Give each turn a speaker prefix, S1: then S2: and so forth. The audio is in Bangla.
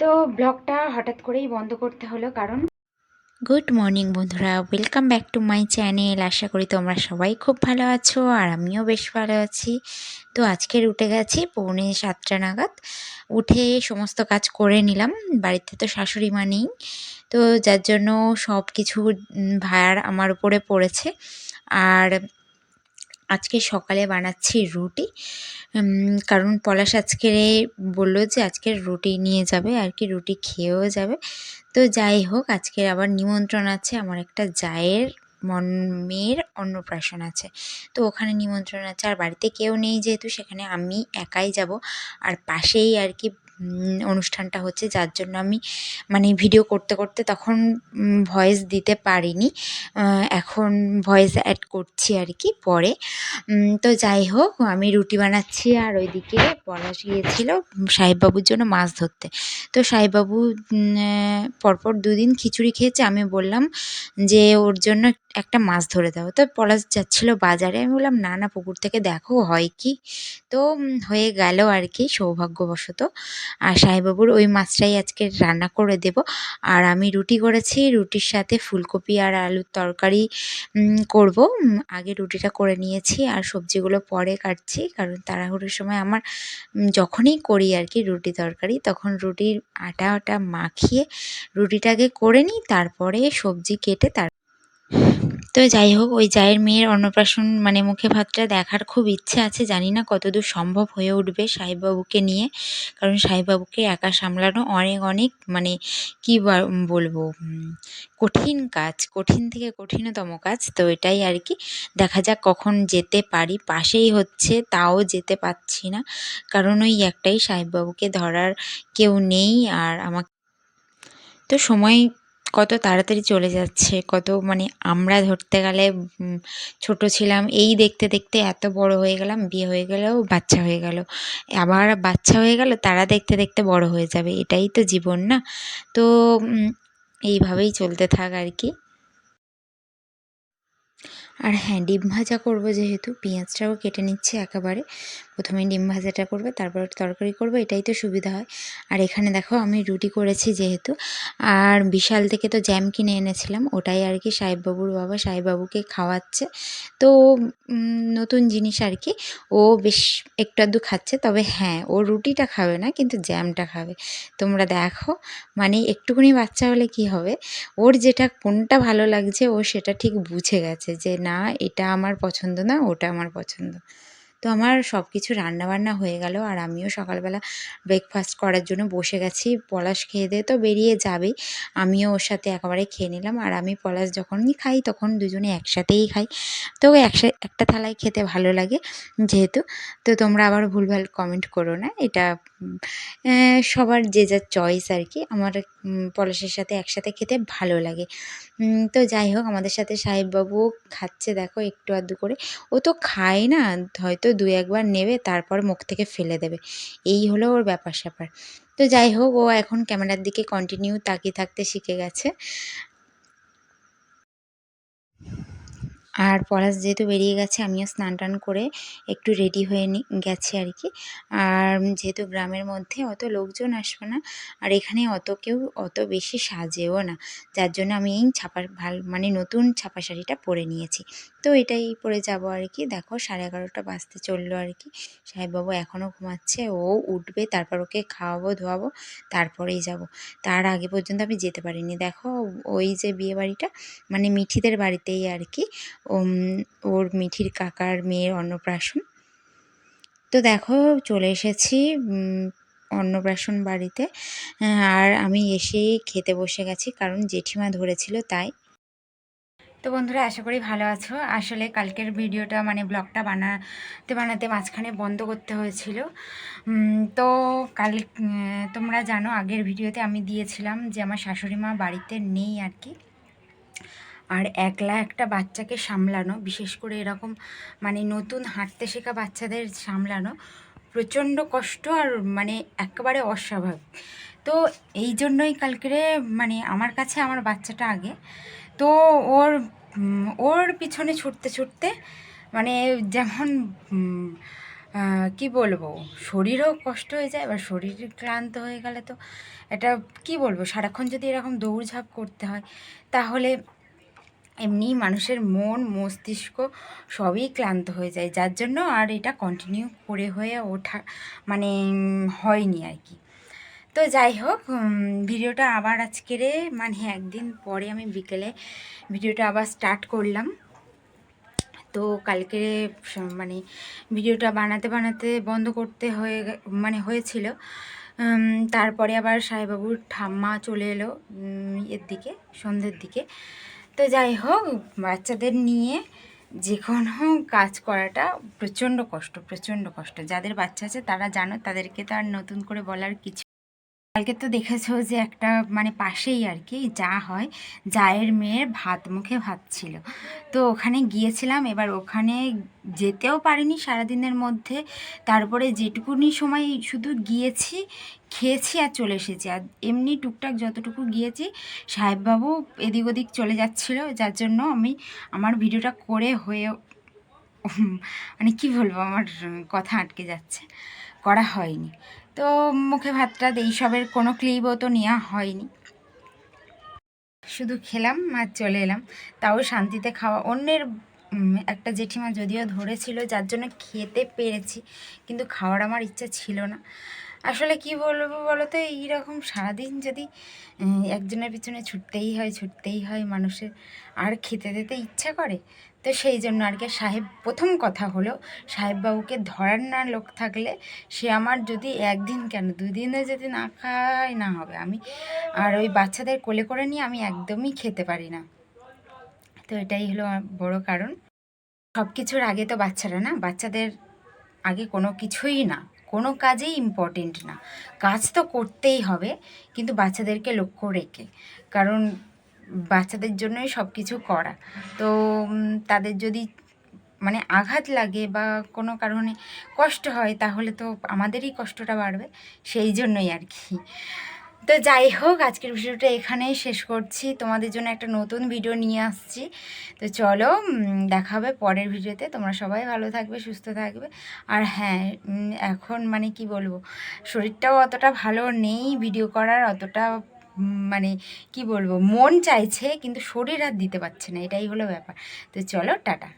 S1: তো ব্লগটা হঠাৎ করেই বন্ধ করতে হলো, কারণ
S2: গুড মর্নিং বন্ধুরা, welcome back to my channel. আশা করি তোমরা সবাই খুব ভালো আছো আর আমিও বেশ ভালো আছি। তো আজকের উঠে গেছি, পৌনে সাতটা নাগাদ। উঠে সমস্ত কাজ করে নিলাম, বাড়িতে তো শাশুড়ি মা নেই। তো যার জন্য সব কিছু ভার আমার উপরে পড়েছে। আর আজকে সকালে বানাচ্ছি রুটি। কারণ পলাশ আজকে বলল যে আজকের রুটি নিয়ে যাবে, আর কি রুটি খেয়েও যাবে। তো যাই হোক, আজকের আবার নিমন্ত্রণ আছে, আমার একটা জায়ের মন, মেয়ের অন্নপ্রাশন আছে। তো ওখানে নিমন্ত্রণ আছে, আর বাড়িতে কেউ নেই যেহেতু, সেখানে আমি একাই যাব। আর পাশেই আর কি অনুষ্ঠানটা হচ্ছে, যার জন্য আমি মানে ভিডিও করতে করতে তখন ভয়েস দিতে পারিনি। এখন ভয়েস অ্যাড করছি আর কি পরে। তো যাই হোক, আমি রুটি বানাচ্ছি আর ওইদিকে পলাশ গিয়েছিল সাহেববাবুর জন্য মাছ ধরতে। তো সাহেববাবু পরপর দুদিন খিচুড়ি খেয়েছে, আমি বললাম যে ওর জন্য একটা মাছ ধরে দাও। তো পলাশ যাচ্ছিল বাজারে, আমি বললাম, না না, পুকুর থেকে দেখো, হয় কি? তো হয়ে গেল আর কি, সৌভাগ্যবশত। আর সাহেববাবুর ওই মাছটাই আজকে রান্না করে দেব। আর আমি রুটি করেছি, রুটির সাথে ফুলকপি আর আলুর তরকারি করব। আগে রুটিটা করে নিয়েছি আর সবজিগুলো পরে কাটছি, কারণ তাড়াহুড়োর সময় আমার যখনই করি আর কি রুটি তরকারি, তখন রুটির আটা আটা মাখিয়ে রুটিটাকে করে নিই, তারপরে সবজি কেটে তার তো যাই হোক, ওই জায়ের মেয়ের অন্নপ্রাশন মানে মুখে ভাতটা দেখার খুব ইচ্ছে আছে, জানি না কতদূর সম্ভব হয়ে উঠবে সাহেববাবুকে নিয়ে। কারণ সাহেববাবুকে একা সামলানো অনেক অনেক মানে কী বলব কঠিন কাজ, কঠিন থেকে কঠিনতম কাজ। তো এটাই আর কি। দেখা যাক কখন যেতে পারি। পাশেই হচ্ছে, তাও যেতে পারছি না। কারণ ওই একটাই সাহেববাবুকে ধরার কেউ নেই আর আমাকে। তো সময় কত তাড়াতাড়ি চলে যাচ্ছে, কত মানে আমরা ধরতে গেলে ছোট ছিলাম, এই দেখতে দেখতে এত বড় হয়ে গেলাম, বিয়ে হয়ে গেলেও বাচ্চা হয়ে গেল। আবার বাচ্চা হয়ে গেল, তারা দেখতে দেখতে বড় হয়ে যাবে, এটাই তো জীবন না? তো এইভাবেই চলতে থাক আর কি। আর হ্যাঁ ডিম ভাজা করব যেহেতু, পেঁয়াজটাও কেটে নিচ্ছে একেবারে। প্রথমে ডিম ভাজাটা করবে, তারপর তরকারি করবে, এটাই তো সুবিধা হয়। আর এখানে দেখো, আমি রুটি করেছি যেহেতু, আর বিশাল থেকে তো জ্যাম কিনে এনেছিলাম, ওটাই আর কি সাহেববাবুর বাবা সাহেববাবুকে খাওয়াচ্ছে। তো নতুন জিনিস আর কি, ও বেশ একটু আধটু খাচ্ছে, তবে হ্যাঁ ও রুটিটা খাবে না, কিন্তু জ্যামটা খাবে। তোমরা দেখো মানে একটুখানি বাচ্চা হলে কি হবে, ওর যেটা কোনটা ভালো লাগছে, ও সেটা ঠিক বুঝে গেছে যে, না এটা আমার পছন্দ না ওটা আমার পছন্দ। তো আমার সব কিছু রান্নাবান্না হয়ে গেল আর আমিও সকালবেলা ব্রেকফাস্ট করার জন্য বসে গেছি। পলাশ খেয়ে দিয়ে তো বেরিয়ে যাবেই। আমিও ওর সাথে একেবারে খেয়ে নিলাম আর আমি পলাশ যখনই খাই তখন দুজনে একসাথেই খাই। তো একসাথে একটা থালায় খেতে ভালো লাগে যেহেতু। তো তোমরা আবার ভুলভাল কমেন্ট করো না। এটা সবার যে যার চয়েস আর কি। আমার পলাশের সাথে একসাথে খেতে ভালো লাগে। তো যাই হোক আমাদের সাথে সাহেববাবুও খাচ্ছে দেখো একটু আধটু করে। ও তো খায় না, হয়তো দু একবার নেবে, তারপর মুখ থেকে ফেলে দেবে। এই হলো ওর ব্যাপার স্যাপার। তো যাই হোক, ও এখন ক্যামেরার দিকে কন্টিনিউ তাকিয়ে থাকতে শিখে গেছে। আর পলাশ যেহেতু বেরিয়ে গেছে, আমিও স্নান টান করে একটু রেডি হয়ে গেছি আর কি। আর যেহেতু গ্রামের মধ্যে অত লোকজন আসবে না, আর এখানে অত কেউ অত বেশি সাজেও না। যার জন্য আমি এই ছাপা ভালো মানে নতুন ছাপা শাড়িটা পরে নিয়েছি। তো এটাই পরে যাব আর কি দেখো সাড়ে এগারোটা বাজতে চলল আর কি সাহেববাবু এখনও ঘুমাচ্ছে, ও উঠবে, তারপর ওকে খাওয়াবো, ধোয়াবো, তারপরেই যাব। তার আগে পর্যন্ত আমি যেতে পারিনি। দেখো ওই যে বিয়ে বাড়িটা মানে মিঠিদের বাড়িতেই আর কি ওর মিঠির কাকার মেয়ের অন্নপ্রাশন। তো দেখো চলে এসেছি অন্নপ্রাশন বাড়িতে। আর আমি এসেই খেতে বসে গেছি, কারণ জেঠিমা ধরেছিল তাই। তো বন্ধুরা, আশা করি ভালো আছো। আসলে কালকের ভিডিওটা মানে ব্লগটা বানাতে বানাতে মাঝখানে বন্ধ করতে হয়েছিল। তো কাল তোমরা জানো, আগের ভিডিওতে আমি দিয়েছিলাম যে আমার শাশুড়ি মা বাড়িতে নেই আর কি। আর একলা একটা বাচ্চাকে সামলানো, বিশেষ করে এরকম মানে নতুন হাঁটতে শেখা বাচ্চাদের সামলানো প্রচণ্ড কষ্ট আর মানে একেবারে অস্বাভাবিক। তো এই জন্যই কালকেরে মানে আমার কাছে আমার বাচ্চাটা আগে। তো ওর ওর পিছনে ছুটতে ছুটতে মানে যেমন
S1: কি বলব, শরীরও কষ্ট হয়ে যায়, এবার শরীর ক্লান্ত হয়ে গেলে তো এটা কি বলব, সারাক্ষণ যদি এরকম দৌড়ঝাঁপ করতে হয়, তাহলে এমনি মানুষের মন, মস্তিষ্ক সবই ক্লান্ত হয়ে যায়। যার জন্য আর এটা কন্টিনিউ করে হয়ে ওঠা মানে হয়নি আর কি। তো যাই হোক ভিডিওটা আবার আজকেরে মানে একদিন পরে আমি বিকেলে ভিডিওটা আবার স্টার্ট করলাম। তো কালকে মানে ভিডিওটা বানাতে বানাতে বন্ধ করতে হয়ে মানে হয়েছিল। তারপরে আবার সাহেবাবুর ঠাম্মা চলে এলো এর দিকে, সন্ধ্যের দিকে। তো যাই হোক, বাচ্চাদের নিয়ে যে কোনো কাজ করাটা প্রচণ্ড কষ্ট প্রচণ্ড কষ্ট। যাদের বাচ্চা আছে তারা জানো, তাদেরকে তো আর নতুন করে বলার কিছু কালকে তো দেখেছ যে একটা মানে পাশেই আর কি যা হয়, জায়ের মেয়ের ভাত মুখে ভাত ছিল। তো ওখানে গিয়েছিলাম, এবার ওখানে যেতেও পারিনি সারাদিনের মধ্যে। তারপরে যেটুকুনি সময় শুধু গিয়েছি, খেয়েছি আর চলে এসেছি। আর এমনি টুকটাক যতটুকু গিয়েছি, সাহেববাবু এদিক ওদিক চলে যাচ্ছিল, যার জন্য আমি, আমার ভিডিওটা করে হয়ে মানে কি বলব, আমার কথা আটকে যাচ্ছে। করা হয়নি। তো মুখে ভাতটা এইসবের কোনো ক্লিপও তো নেওয়া হয়নি। শুধু খেলাম আর চলে এলাম। তাও শান্তিতে খাওয়া। অন্যের একটা জেঠিমা যদিও ধরেছিল, যার জন্য খেতে পেরেছি, কিন্তু খাওয়ার আমার ইচ্ছা ছিল না। আসলে কি বলব বলো তো এইরকম সারাদিন যদি একজনের পিছনে ছুটতেই হয় ছুটতেই হয়, মানুষের আর খেতে দিতে ইচ্ছা করে, তো সেই জন্য আর কি। সাহেব, প্রথম কথা হলো, সাহেববাবুকে ধরার না লোক থাকলে সে আমার যদি একদিন কেন, দুদিনে যদি না খায়, না হবে। আমি আর ওই বাচ্চাদের কোলে করে নিয়ে আমি একদমই খেতে পারি না। তো এটাই হলো বড় কারণ। সব কিছুর আগে তো বাচ্চারা না, বাচ্চাদের আগে কোনো কিছুই না, কোনো কাজেই ইম্পর্টেন্ট না। কাজ তো করতেই হবে, কিন্তু বাচ্চাদেরকে লক্ষ্য রেখে। কারণ বাচ্চাদের জন্যই সব কিছু করা। তো তাদের যদি মানে আঘাত লাগে বা কোনো কারণে কষ্ট হয়, তাহলে তো আমাদেরই কষ্টটা বাড়বে, সেই জন্যই আর কি। তো যাই হোক, আজকের ভিডিওটা এখানেই শেষ করছি। তোমাদের জন্য একটা নতুন ভিডিও নিয়ে আসছি। তো চলো দেখা হবে পরের ভিডিওতে। তোমরা সবাই ভালো থাকবে, সুস্থ থাকবে। আর হ্যাঁ এখন মানে কি বলব, শরীরটাও অতটা ভালো নেই, ভিডিও করার অতটা মানে কি বলব, মন চাইছে, কিন্তু শরীর আর দিতে পারছে না, এটাই হলো ব্যাপার। তো চলো, টাটা।